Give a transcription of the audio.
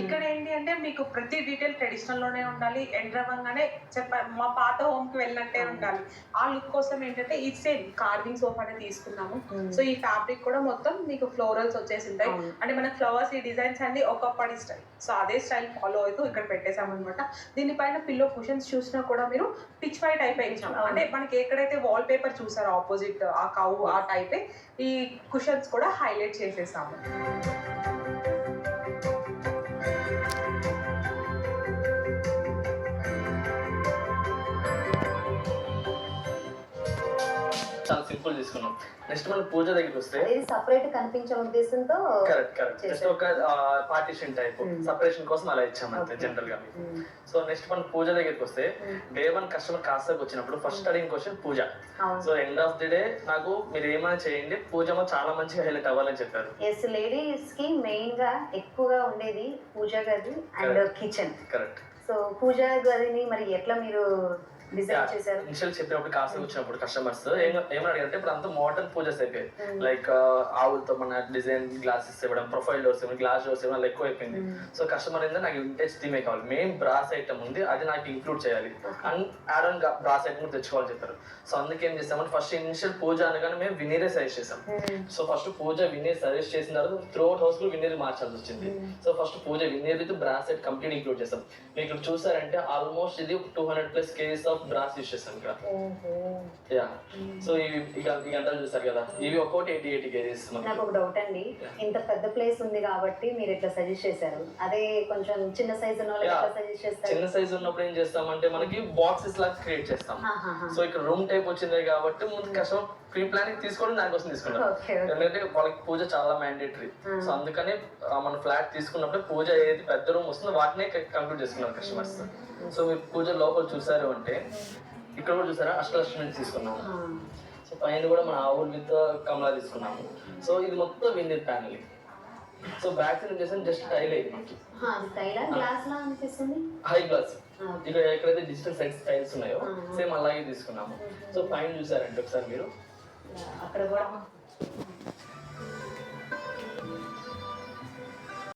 ఇక్కడ ఏంటి అంటే మీకు ప్రతి డీటెయిల్ ట్రెడిషనల్లోనే ఉండాలి ఎంటర్ అవ్వగానే చెప్ప మా పాత హోమ్కి వెళ్ళినట్టే ఉండాలి. ఆ లుక్ కోసం ఏంటంటే ఈ సేమ్ కార్వింగ్ సోఫా అనేది తీసుకున్నాము. సో ఈ ఫ్యాబ్రిక్ కూడా మొత్తం మీకు ఫ్లోరల్స్ వచ్చేసి ఉంటాయి. అంటే మన ఫ్లవర్స్ ఈ డిజైన్స్ అన్ని ఒకప్పటి స్టైల్ సో అదే స్టైల్ ఫాలో అవుతూ ఇక్కడ పెట్టేసాం అనమాట దీనిపైన పిల్లో కుషన్స్ చూసినా కూడా మీరు పిచ్ వైట్ టైప్. అంటే మనకి ఎక్కడైతే వాల్ పేపర్ చూసారో ఆపోజిట్ ఆ కౌ ఆ టైపే ఈ కుషన్స్ కూడా హైలైట్ చేసేసాము. చాలా సింపుల్ తీసుకున్నాం. నెక్స్ట్ మనం పూజ దగ్గరికి వస్తే సపరేట్ కనిపించే ఉద్దేశంతో కరెక్ట్ కరెక్ట్ జస్ట్. ఒక పార్టీషన్ టైప్ Hmm. సపరేషన్ కోసం అలా ఇచ్చాం అంతే. జనరల్గా సో నెక్స్ట్ మనం పూజ దగ్గరికి వస్తే డే వన్ కస్టమర్ కాస్తాకి వచ్చినప్పుడు ఫస్ట్ అడిగిన question pooja. So end of the day నాకు మీరు ఏమైనా చేయండి పూజ చాలా మంచిగా హైలైట్ అవ్వాలని చెప్పారు. ఎస్ లేడీస్కి మెయిన్గా ఎక్కువగా ఉండేది పూజా గది and. Kitchen correct so pooja గదిని మరి ఎట్లా మీరు డిజైన్ చేశారు. ఇనిషియల్ చెప్పినప్పుడు కాస్త వచ్చినప్పుడు కస్టమర్స్ ఏమని అడిగారంటే ఇప్పుడు అంతా మోడర్న్ పూజస్ అయిపోయాయి. Hmm. లైక్ ఆవులతో మన డిజైన్ గ్లాసెస్ ఇవ్వడం ప్రొఫైల్ డోర్స్ ఇవ్వడం గ్లాస్ డోర్స్ ఇవ్వడం ఎక్కువ అయిపోయింది Hmm. సో కస్టమర్ ఏంటంటే నాకు వింటేజ్ థీమే కావాలి. మెయిన్ బ్రాస్ ఐటమ్ ఉంది అది నాకు ఇంక్లూడ్ చేయాలి. And add on brass item తెచ్చుకోవాలి చెప్పారు. సో అందుకే ఏం చేస్తామంటే ఫస్ట్ ఇనిషియల్ పూజ అనగానే మేము వినీరే సజెస్ట్ చేసాం so first pooja veneer suggest చేసిన తర్వాత త్రూ అవుట్ హౌస్లో వినీర్ మార్చాల్సి వచ్చింది. Hmm. So first pooja veneer with brass set complete include చేస్తాం. మీరు ఇక్కడ చూసారంటే ఆల్మోస్ట్ ఇది two hundred plus KGs of brass చేస్తాం ఇక్కడ. యా. సో ఇవి ఇక అంతా చూసారు కదా. ఇవి ఒక్కోటి ఎయిటీ ఎయిటీ కేజీస్ నాకు ఒక డౌట్ అండి. ఇంత పెద్ద ప్లేస్ ఉంది కాబట్టి మీరు ఇట్లా సజెస్ట్ చేశారు. అదే కొంచెం చిన్న సైజ్ ఉన్న. ఎట్లా సజెస్ట్ చేస్తారు? చిన్న సైజ్ ఉన్నప్పుడు ఏం చేస్తామంటే మనకి బాక్సెస్ లాగా క్రియేట్ చేస్తాం. సో ఇక్కడ రూమ్ టైప్ వచ్చింది కాబట్టి ముందు కస్టమర్ ప్రీ ప్లానింగ్ తీసుకోవడం దానికోసం ఓకే ఎందుకంటే వాళ్ళకి పూజ చాలా మ్యాండేటరీ. సో అందుకని మన ఫ్లాట్ తీసుకున్నప్పుడు పూజ ఏది పెద్ద రూమ్ వస్తుందో వాటినే కంప్లీట్ చేసుకున్నారు కస్టమర్స్ సో మీరు పూజ లోపల చూసారు అంటే ఇక్కడ కూడా చూసారా? అష్టలక్ష్మి తీసుకున్నాము. సో పైన కూడా మన ఆవుల్ విత్ కమలా తీసుకున్నాము. సో ఇది మొత్తం veneer panel. So back side చేసాను జస్ట్ టైల్ అయ్యింది మనకి. High glass. ఇక్కడ ఎక్కడైతే డిజిటల్ సైడ్ స్టైల్స్ ఉన్నాయో. సేమ్ అలాగే తీసుకున్నాము. సో పైన చూసారంటే ఒకసారి మీరు. అక్కడ కూడా